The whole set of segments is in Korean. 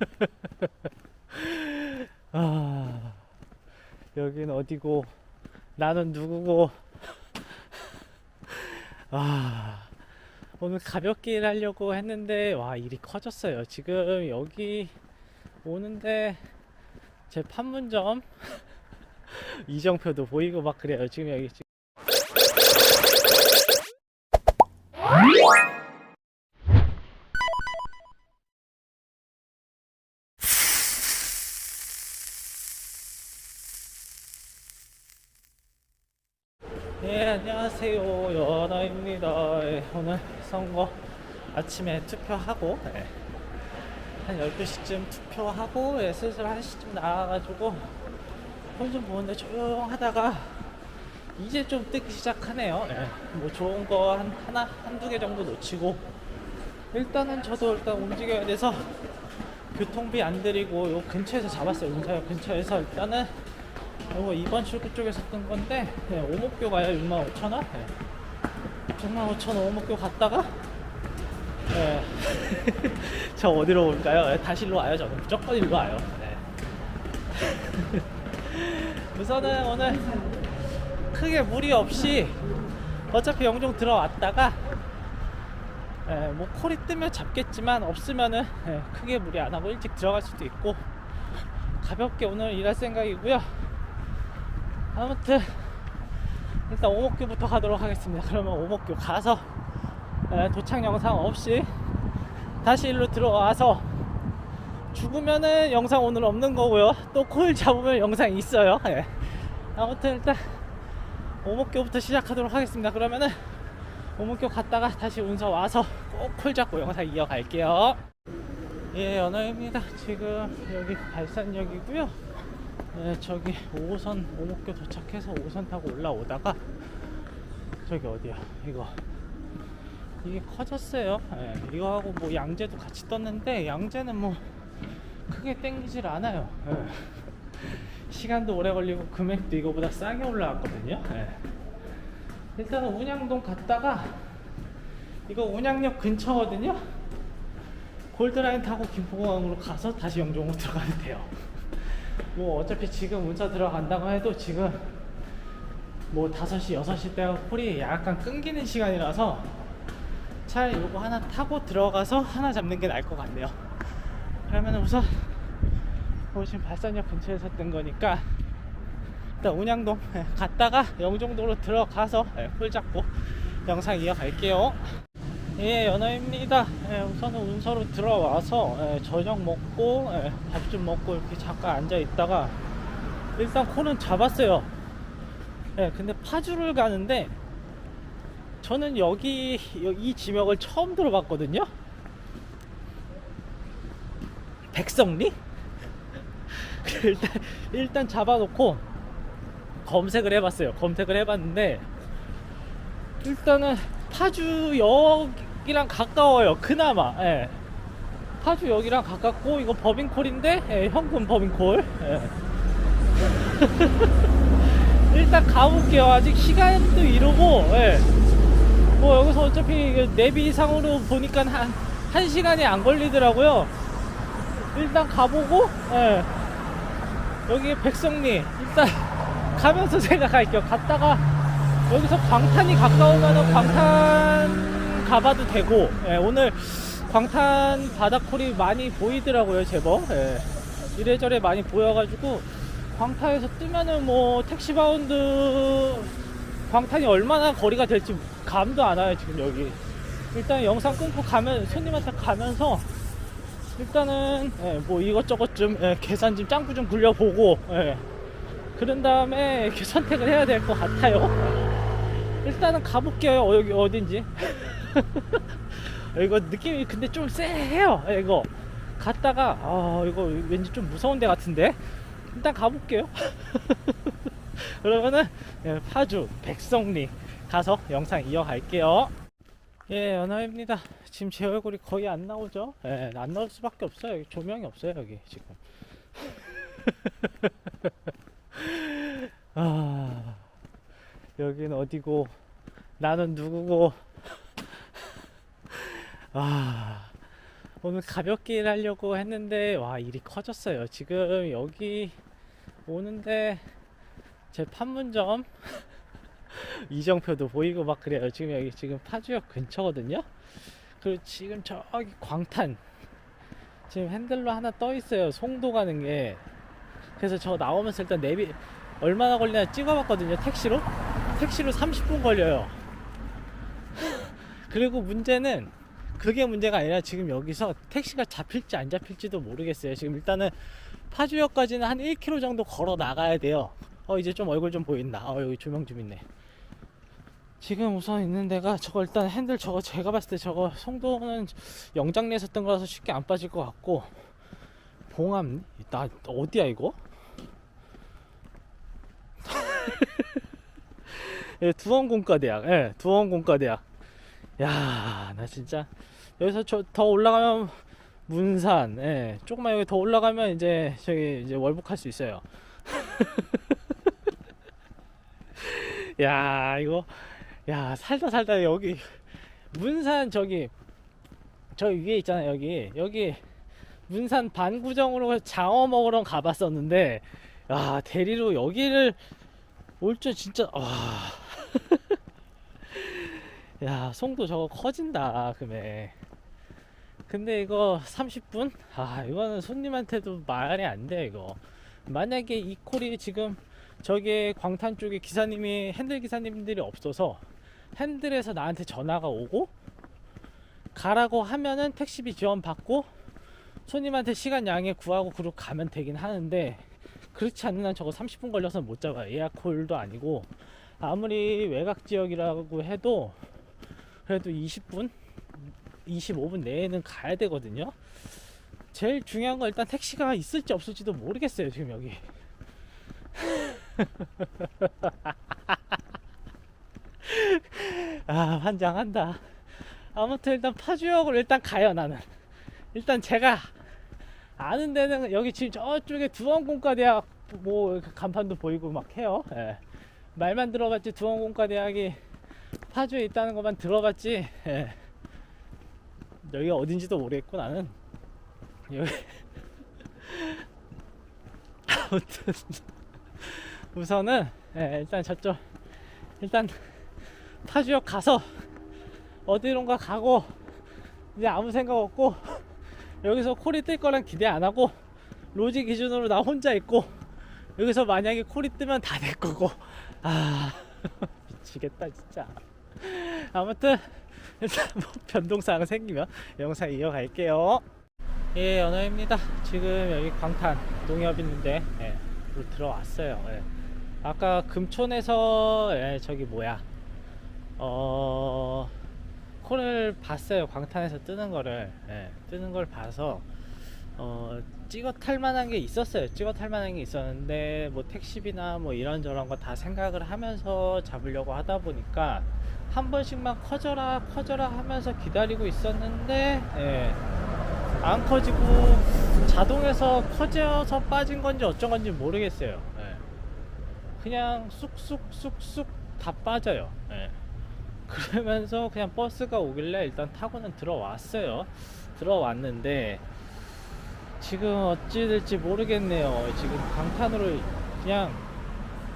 아, 여긴 어디고, 나는 누구고, 아, 오늘 가볍게 일하려고 했는데, 와, 일이 커졌어요. 지금 여기 오는데, 제 판문점 이정표도 보이고 막 그래요. 지금 여기 네, 안녕하세요. 연아입니다. 예, 오늘 선거 아침에 투표하고, 예, 한 12시쯤 투표하고, 예, 슬슬 1시쯤 나와가지고, 폰좀 보는데 조용하다가, 이제 좀 뜨기 시작하네요. 예, 뭐 좋은 거 한, 하나, 한두 개 정도 놓치고, 일단은 저도 일단 움직여야 돼서, 교통비 안 들이고, 요 근처에서 잡았어요. 운사역 근처에서 일단은, 이거 이번 출구 쪽에서 뜬 건데 네, 오목교 가요 65,000원 네. 65,000원 오목교 갔다가 네. 저 어디로 올까요? 네, 다시 일로 와요 저는 무조건 일로 와요 네. 우선은 오늘 크게 무리 없이 어차피 영종 들어왔다가 예, 뭐 콜이 뜨면 잡겠지만 없으면은 예, 크게 무리 안 하고 일찍 들어갈 수도 있고 가볍게 오늘 일할 생각이고요. 아무튼 일단 오목교부터 가도록 하겠습니다. 그러면 오목교 가서 에, 도착 영상 없이 다시 일로 들어와서 죽으면은 영상 오늘 없는 거고요. 또 콜 잡으면 영상 있어요. 예. 아무튼 일단 오목교부터 시작하도록 하겠습니다. 그러면은 오목교 갔다가 다시 운서 와서 꼭 콜 잡고 영상 이어갈게요. 예, 연어입니다. 지금 여기 발산역이고요. 네, 저기 5호선 오목교 도착해서 5호선 타고 올라오다가 저기 어디야? 이거. 이게 커졌어요. 예, 이거하고 뭐 양재도 같이 떴는데 양재는 뭐 크게 땡기질 않아요. 예. 시간도 오래 걸리고 금액도 이거보다 싸게 올라왔거든요. 예. 일단은 운양동 갔다가 이거 운양역 근처거든요. 골드라인 타고 김포공항으로 가서 다시 영종으로 들어가면 돼요 뭐 어차피 지금 문자 들어간다고 해도 지금 뭐 5시, 6시 때가 콜이 약간 끊기는 시간이라서 차라리 요거 하나 타고 들어가서 하나 잡는 게 나을 것 같네요. 그러면 우선 뭐 지금 발산역 근처에서 뜬 거니까 일단 운양동 예, 갔다가 영종도로 들어가서 예, 콜 잡고 영상 이어갈게요. 예, 연어입니다. 예, 우선은 운서로 들어와서 예, 저녁 먹고 예, 밥 좀 먹고 이렇게 잠깐 앉아 있다가 일단 코는 잡았어요. 예, 근데 파주를 가는데 저는 여기 여- 이 지명을 처음 들어봤거든요. 백성리? 일단 일단 잡아놓고 검색을 해봤어요. 검색을 해봤는데 일단은 파주역 이랑 가까워요. 그나마. 예. 파주역이랑 가깝고 이거 법인콜인데 예, 현금 법인콜. 예. 일단 가볼게요. 아직 시간도 이르고. 예. 뭐 여기서 어차피 내비상으로 보니까 한, 한 시간이 안 걸리더라고요. 일단 가보고, 예. 여기 백성리. 일단 가면서 생각할게요. 갔다가 여기서 광탄이 가까우면 광탄 가봐도 되고 예, 오늘 광탄 바다콜이 많이 보이더라고요 제법 예. 이래저래 많이 보여가지고 광탄에서 뜨면은 뭐 택시 바운드 광탄이 얼마나 거리가 될지 감도 안 와요 지금 여기 일단 영상 끊고 가면 손님한테 가면서 일단은 예, 뭐 이것저것 좀 예, 계산 좀 짱구 좀 굴려보고 예. 그런 다음에 이렇게 선택을 해야 될 것 같아요. 일단은 가볼게요. 어, 여기 어딘지. 이거 느낌이 근데 좀 쎄해요. 이거 갔다가 아 이거 왠지 좀 무서운 데 같은데. 일단 가볼게요. 그러면은 예, 파주 백성리 가서 영상 이어갈게요. 예, 연아입니다. 지금 제 얼굴이 거의 안 나오죠? 예, 안 나올 수밖에 없어요. 조명이 없어요, 여기 지금. 아, 여긴 어디고, 나는 누구고, 아, 오늘 가볍게 일하려고 했는데 와 일이 커졌어요. 지금 여기 오는데 제 판문점 이정표도 보이고 막 그래요. 지금 여기 지금 파주역 근처거든요. 그리고 지금 저기 광탄 지금 핸들로 하나 떠 있어요. 송도 가는 게. 그래서 저 나오면서 일단 내비 얼마나 걸리나 찍어봤거든요. 택시로 택시로 30분 걸려요. 그리고 문제는 그게 문제가 아니라 지금 여기서 택시가 잡힐지 안 잡힐지도 모르겠어요. 지금 일단은 파주역까지는 한 1km 정도 걸어 나가야 돼요. 어 이제 좀 얼굴 좀 보인다. 어 여기 조명 좀 있네. 지금 우선 있는 데가 저거 일단 핸들 저거 제가 봤을 때 저거 송도는 영장 내셨던 거라서 쉽게 안 빠질 것 같고 봉암 나 어디야 이거? 예, 두원공과대학. 예, 두원공과대학. 야, 나 진짜 여기서 저 더 올라가면 문산. 예, 조금만 여기 더 올라가면 이제 저기 이제 월북할 수 있어요. 야, 이거 야, 살다 살다 여기 문산 저기 저 위에 있잖아요, 여기. 여기 문산 반구정으로 장어 먹으러 가봤었는데 야, 대리로 여기를 올 줄 진짜 와. 야, 송도 저거 커진다, 금액. 근데 이거 30분? 아, 이거는 손님한테도 말이 안 돼, 이거. 만약에 이 콜이 지금 저기 광탄 쪽에 기사님이 핸들 기사님들이 없어서 핸들에서 나한테 전화가 오고 가라고 하면은 택시비 지원 받고 손님한테 시간 양해 구하고 그러고 가면 되긴 하는데 그렇지 않는 한 저거 30분 걸려서 못 잡아요. 예약콜도 아니고 아무리 외곽 지역이라고 해도 그래도 20분, 25분 내에는 가야 되거든요. 제일 중요한 건 일단 택시가 있을지 없을지도 모르겠어요. 지금 여기. 아 환장한다. 아무튼 일단 파주역을 일단 가요 나는. 일단 제가 아는 데는 여기 지금 저쪽에 두원공과대학 뭐 간판도 보이고 막 해요. 예. 말만 들어봤지 두원공과대학이 파주에 있다는 것만 들어봤지 예. 여기가 어딘지도 모르겠고 나는 여기 아무튼 우선은 예, 일단 저쪽 일단 파주역 가서 어디론가 가고 이제 아무 생각 없고 여기서 콜이 뜰 거란 기대 안 하고 로지 기준으로 나 혼자 있고 여기서 만약에 콜이 뜨면 다 될 거고. 아 미치겠다 진짜. 아무튼 일단 뭐 변동사항 생기면 영상 이어갈게요. 예 연호입니다. 지금 여기 광탄 농협 있는데 예, 또 들어왔어요. 예. 아까 금촌에서 예, 저기 뭐야. 어 콜을 봤어요. 광탄에서 뜨는 거를. 예, 뜨는 걸 봐서 어 찍어 탈 만한 게 있었어요 찍어 탈 만한 게 있었는데 뭐 택시비나 뭐 이런저런 거 다 생각을 하면서 잡으려고 하다 보니까 한 번씩만 커져라 커져라 하면서 기다리고 있었는데 예, 안 커지고 자동에서 커져서 빠진 건지 어쩐 건지 모르겠어요 예. 그냥 쑥쑥쑥쑥 다 빠져요 예. 그러면서 그냥 버스가 오길래 일단 타고는 들어왔어요. 들어왔는데 지금 어찌 될지 모르겠네요. 지금 강탄으로 그냥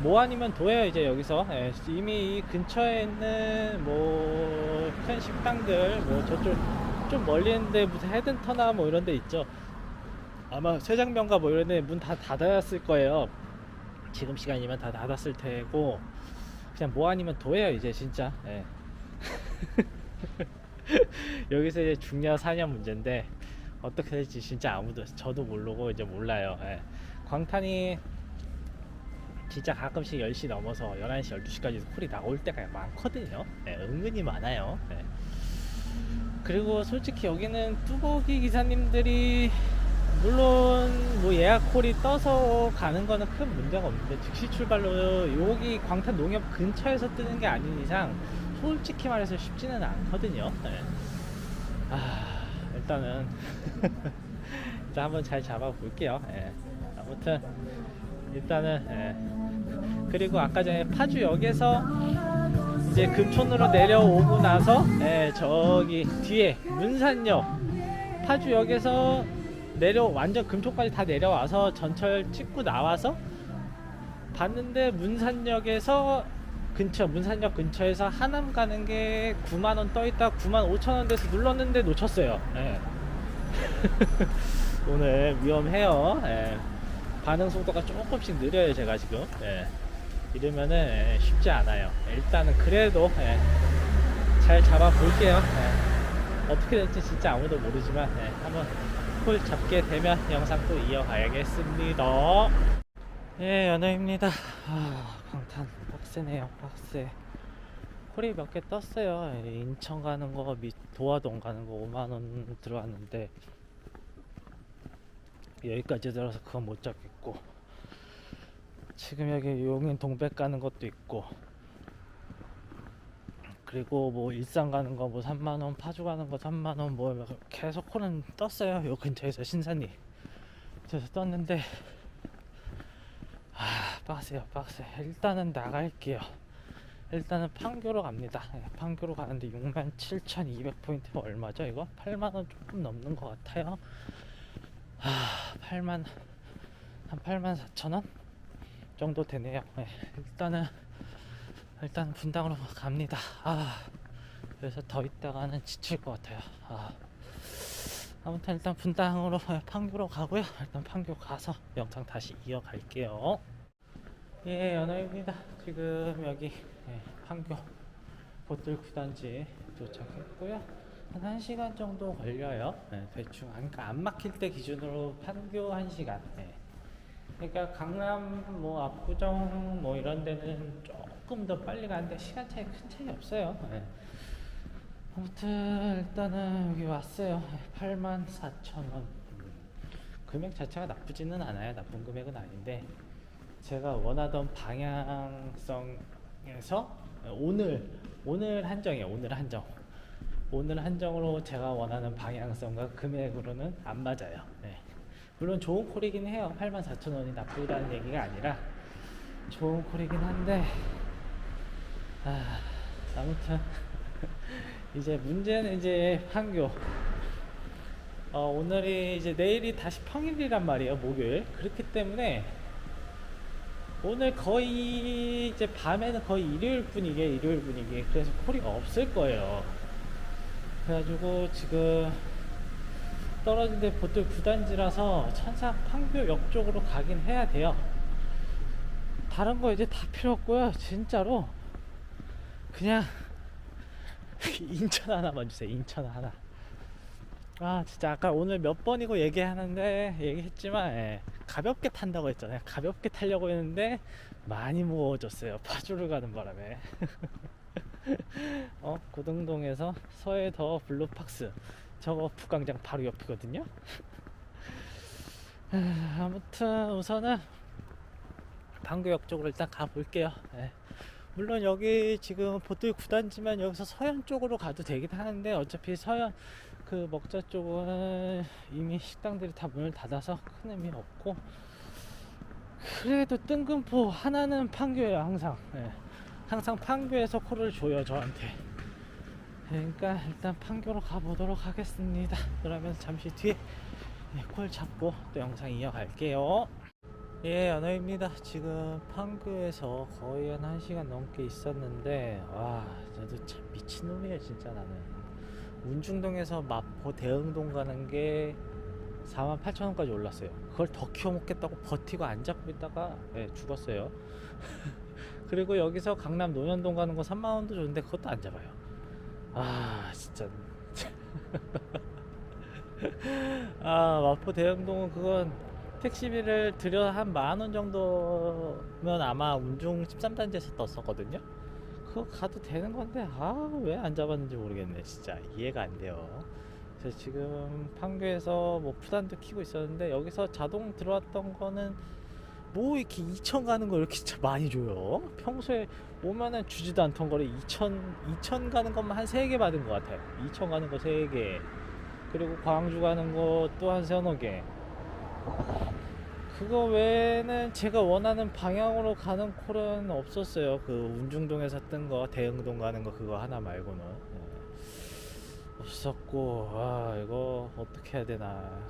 뭐 아니면 도예요 이제 여기서 예, 이미 이 근처에 있는 뭐 큰 식당들 뭐 저쪽 좀 멀리 있는데 무슨 헤든터나 뭐 이런 데 있죠. 아마 세장면가 뭐 이런 데 문 다 닫았을 거예요. 지금 시간이면 다 닫았을 테고 그냥 뭐 아니면 도예요 이제 진짜 예. 여기서 이제 중냐 사냐 문제인데 어떻게 될지 진짜 아무도 저도 모르고 이제 몰라요 예. 광탄이 진짜 가끔씩 10시 넘어서 11시 12시까지 콜이 나올 때가 많거든요 예, 은근히 많아요 예. 그리고 솔직히 여기는 뚜벅이 기사님들이 물론 뭐 예약 콜이 떠서 가는 거는 큰 문제가 없는데 즉시 출발로 여기 광탄 농협 근처에서 뜨는 게 아닌 이상 솔직히 말해서 쉽지는 않거든요. 네. 아 일단은 일단 한번 잘 잡아 볼게요. 예. 아무튼 일단은 예. 그리고 아까 전에 파주역에서 이제 금촌으로 내려오고 나서 예, 저기 뒤에 문산역 파주역에서 내려 완전 금초까지 다 내려와서 전철 찍고 나와서 봤는데 문산역에서 근처 문산역 근처에서 하남 가는 게 9만 원 떠 있다 9만 5천 원 돼서 눌렀는데 놓쳤어요. 예. 오늘 위험해요. 예. 반응 속도가 조금씩 느려요 제가 지금. 예. 이러면은 예, 쉽지 않아요. 일단은 그래도 예. 잘 잡아 볼게요. 예. 어떻게 될지 진짜 아무도 모르지만 예. 한번 콜 잡게 되면 영상 또 이어가야겠습니다. 예, 연우입니다. 아, 방탄 빡세네요, 빡세. 콜이 몇 개 떴어요. 예, 인천 가는 거, 미, 도화동 가는 거 5만 원 들어왔는데 여기까지 들어서 그건 못 잡겠고 지금 여기 용인 동백 가는 것도 있고 그리고 뭐 일산 가는 거 뭐 3만 원, 파주 가는 거 3만 원, 뭐 계속 콜은 떴어요. 요 근처에서 신산이 그래서 떴는데 아 빡세요 빡세 일단은 나갈게요. 일단은 판교로 갑니다. 예, 판교로 가는데 67,200포인트면 얼마죠 이거? 8만원 조금 넘는 것 같아요. 아 8만 한 8만 4천원 정도 되네요. 예, 일단은 일단 분당으로 갑니다. 아 그래서 더 있다가는 지칠 것 같아요. 아 아무튼 일단 분당으로 판교로 가고요. 일단 판교 가서 영상 다시 이어갈게요. 예, 연어입니다. 지금 여기 예, 판교 보틀 구단지 도착했고요. 한 1시간 정도 걸려요. 예, 대충 안, 안 막힐 때 기준으로 판교 1시간. 예. 그러니까 강남 뭐 압구정 뭐 이런 데는 조금 더 빨리 가는데 시간 차이 큰 차이 없어요. 예. 아무튼 일단은 여기 왔어요. 8만 4천 원. 금액 자체가 나쁘지는 않아요. 나쁜 금액은 아닌데 제가 원하던 방향성에서 오늘 오늘 한정이에요. 오늘 한정. 오늘 한정으로 제가 원하는 방향성과 금액으로는 안 맞아요. 네. 물론 좋은 콜이긴 해요. 8만 4천 원이 나쁘다는 얘기가 아니라 좋은 콜이긴 한데 아, 아무튼 이제 문제는 이제 판교. 어, 오늘이 이제 내일이 다시 평일이란 말이에요, 목요일. 그렇기 때문에 오늘 거의 이제 밤에는 거의 일요일 분위기에 일요일 분위기. 그래서 콜이 없을 거예요. 그래가지고 지금 떨어진 데 보통 구단지라서 천상 판교역 쪽으로 가긴 해야 돼요. 다른 거 이제 다 필요 없고요. 진짜로 그냥 인천 하나만 주세요. 인천 하나. 아 진짜 아까 오늘 몇 번이고 얘기하는데 얘기했지만 예, 가볍게 탄다고 했잖아요. 가볍게 타려고 했는데 많이 무거워졌어요. 파주를 가는 바람에. 어 고등동에서 서해 더 블루팍스 저거 북광장 바로 옆이거든요. 아, 아무튼 우선은 방구역 쪽으로 일단 가볼게요. 예. 물론 여기 지금 보틀 구단지만 여기서 서현 쪽으로 가도 되긴 하는데 어차피 서현 그 먹자 쪽은 이미 식당들이 다 문을 닫아서 큰 의미 없고 그래도 뜬금포 하나는 판교예요 항상. 예. 항상 판교에서 콜을 줘요 저한테. 그러니까 일단 판교로 가보도록 하겠습니다. 그러면 잠시 뒤에 예, 콜 잡고 또 영상 이어갈게요 예, 연어입니다. 지금 판교에서 거의 한 1시간 넘게 있었는데, 와, 저도 참 미친놈이에요, 진짜 나는. 운중동에서 마포 대흥동 가는 게 48,000원까지 올랐어요. 그걸 더 키워 먹겠다고 버티고 안 잡고 있다가, 예, 죽었어요. 그리고 여기서 강남 논현동 가는 거 3만원도 줬는데 그것도 안 잡아요. 아, 진짜. 아, 마포 대흥동은 그건 택시비를 들여 한 만 원 정도면 아마 운중 13단지에서 떴었거든요. 그거 가도 되는 건데 아 왜 안 잡았는지 모르겠네 진짜 이해가 안 돼요. 그래서 지금 판교에서 뭐 푸단도 키고 있었는데 여기서 자동 들어왔던 거는 뭐 이렇게 2천 가는 거 이렇게 진짜 많이 줘요. 평소에 오면은 주지도 않던 거를 2천 2천 가는 것만 한 3개 받은 것 같아요. 2천 가는 거 3개. 그리고 광주 가는 거 또한 서너 개. 그거 외에는 제가 원하는 방향으로 가는 콜은 없었어요. 그 운중동에서 뜬 거, 대흥동 가는 거 그거 하나 말고는. 예. 있었고 아 이거 어떻게 해야 되나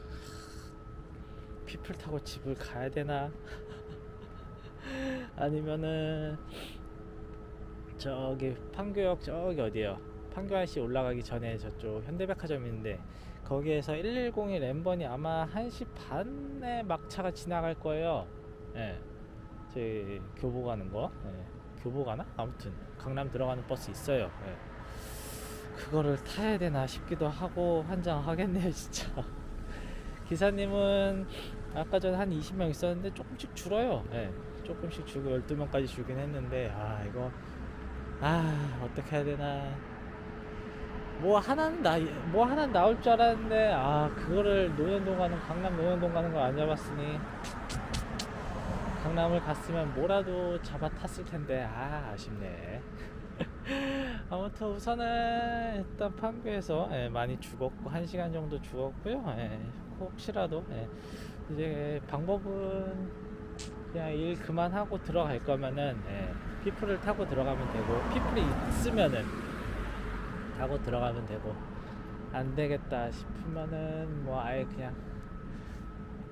피플 타고 집을 가야 되나 아니면은 저기 판교역 저기 어디요 판교IC 올라가기 전에 저쪽 현대백화점 있는데 거기에서 110의 램번이 아마 1시 반에 막차가 지나갈 거예요. 예. 저희 교보 가는 거. 예. 교보 가나? 아무튼 강남 들어가는 버스 있어요. 예. 그거를 타야 되나 싶기도 하고 환장하겠네요 진짜. 기사님은 아까 전에 한 20명 있었는데 조금씩 줄어요. 예, 조금씩 줄고 12명까지 줄긴 했는데 아 이거 아 어떻게 해야 되나 뭐 하나는 나, 뭐 하나 나올 줄 알았는데 아 그거를 노현동 가는 강남 노현동 가는 걸 안 잡았으니. 강남을 갔으면 뭐라도 잡아 탔을 텐데 아 아쉽네. 아무튼 우선은 일단 판교에서 예, 많이 죽었고 한 시간 정도 죽었고요. 예, 혹시라도 예, 이제 방법은 그냥 일 그만하고 들어갈 거면은 예, 피플을 타고 들어가면 되고 피플이 있으면은 타고 들어가면 되고. 안 되겠다 싶으면은 뭐 아예 그냥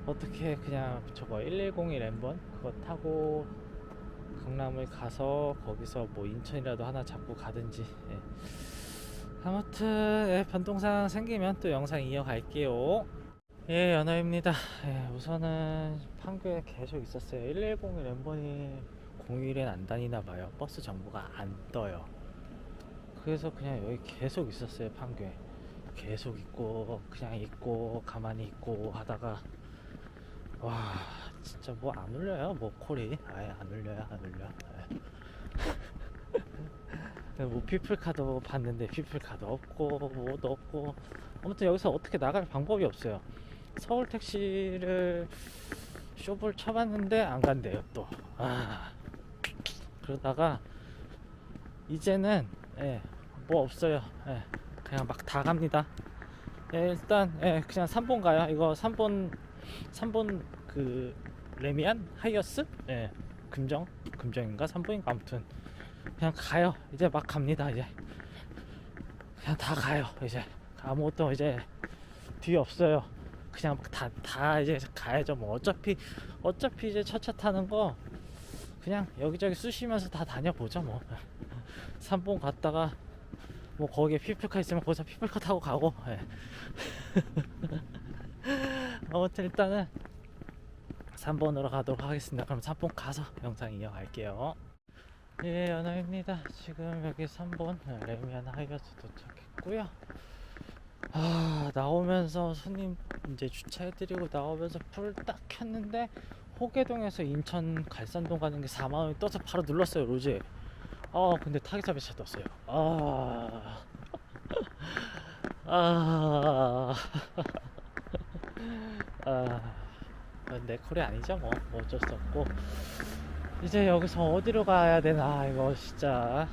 어떻게 그냥 저거 110이 램번 그거 타고 강남을 가서 거기서 뭐 인천이라도 하나 잡고 가든지. 예. 아무튼 예, 변동사항 생기면 또 영상 이어갈게요. 예 연어입니다. 예, 우선은 판교에 계속 있었어요. 110의 램번이 공휴일엔 안 다니나 봐요. 버스 정보가 안 떠요 그래서 그냥 여기 계속 있었어요 판교에. 계속 있고 그냥 있고 가만히 있고 하다가 와 진짜 뭐 안 울려요? 뭐 콜이 아예 안 울려요 안 울려. 예. 뭐 피플카도 봤는데 피플카도 없고 뭐도 없고. 아무튼 여기서 어떻게 나갈 방법이 없어요. 서울 택시를 쇼를 쳐봤는데 안 간대요 또 아. 그러다가 이제는 예, 뭐 없어요. 예, 그냥 막 다 갑니다. 예, 일단 예, 그냥 3번 가요. 이거 3번 3번 그 레미안 하이어스? 예 금정 금정인가? 3번인가? 아무튼 그냥 가요. 이제 막 갑니다 이제. 그냥 다 가요 이제. 아무것도 이제 뒤에 없어요. 그냥 다 다 이제 가야죠. 뭐 어차피 어차피 이제 첫 차 타는 거 그냥 여기저기 쑤시면서 다 다녀보죠 뭐. 3번 갔다가 뭐 거기에 피플카 있으면 거기서 피플카 타고 가고 예. 아무튼 일단은 3번으로 가도록 하겠습니다. 그럼 3번 가서 영상 이어갈게요. 예, 연아입니다. 지금 여기 3번 레미안 하이어스 도착했고요. 아, 나오면서 손님 이제 주차해드리고 나오면서 불을 딱 켰는데 호계동에서 인천 갈산동 가는 게 4만 원이 떠서 바로 눌렀어요, 로제. 아, 근데 타기사 배차 떴어요. 아, 아, 아. 내 콜이 아니죠 뭐. 뭐 어쩔 수 없고 이제 여기서 어디로 가야 되나 이거 진짜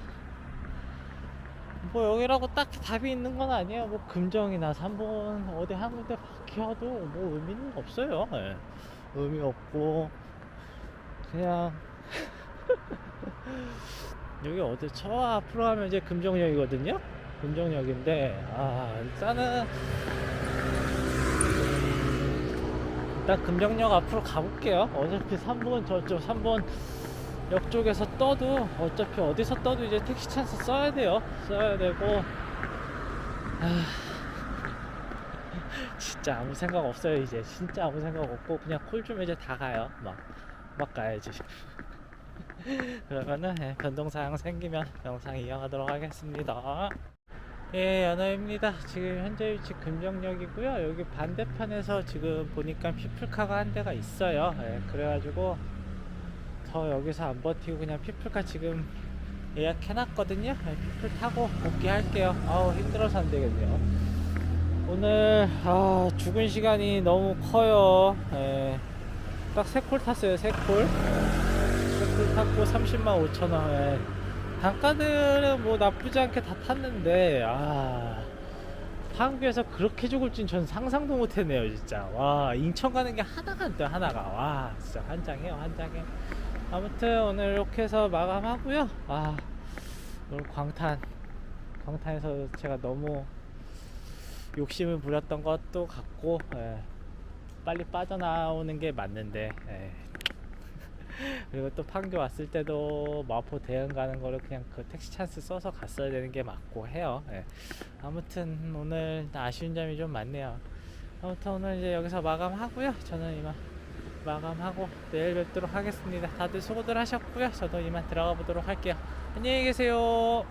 뭐 여기라고 딱히 답이 있는 건 아니에요 뭐 금정이나 3번 어디 한 군데 바뀌어도 뭐 의미는 없어요 예. 의미 없고 그냥 여기 어디 저 앞으로 가면 이제 금정역이거든요 금정역인데 아 일단은 일단 금정역 앞으로 가볼게요. 어차피 3번 저쪽 3번 역 쪽에서 떠도 어차피 어디서 떠도 이제 택시 찬스 써야 돼요. 써야 되고 아, 진짜 아무 생각 없어요 이제 진짜 아무 생각 없고 그냥 콜 좀 이제 다 가요. 막 막 가야지. 그러면은 예, 변동사항 생기면 영상 이어가도록 하겠습니다. 예, 연어입니다. 지금 현재 위치 금정역이고요. 여기 반대편에서 지금 보니까 피플카가 한 대가 있어요. 예, 그래가지고 더 여기서 안 버티고 그냥 피플카 지금 예약해놨거든요. 예, 피플 타고 복귀할게요. 아우 힘들어서 안 되겠네요. 오늘 아, 죽은 시간이 너무 커요. 예, 딱세콜 탔어요. 세 콜. 세콜 탔고 30만 5천 원. 예. 단가들은 뭐 나쁘지 않게 다 탔는데 아 한국에서 그렇게 죽을 줄전 상상도 못했네요 진짜 와 인천 가는 게 하나가 안 돼요 하나가 와 진짜 한장해요 한장해 아무튼 오늘 이렇게 해서 마감하고요 아 오늘 광탄 광탄에서 제가 너무 욕심을 부렸던 것도 같고 예, 빨리 빠져나오는 게 맞는데 예. 그리고 또 판교 왔을 때도 마포 대응 가는 거를 그냥 그 택시 찬스 써서 갔어야 되는 게 맞고 해요. 예. 아무튼 오늘 아쉬운 점이 좀 많네요. 아무튼 오늘 이제 여기서 마감하고요. 저는 이만 마감하고 내일 뵙도록 하겠습니다. 다들 수고들 하셨고요. 저도 이만 들어가 보도록 할게요. 안녕히 계세요.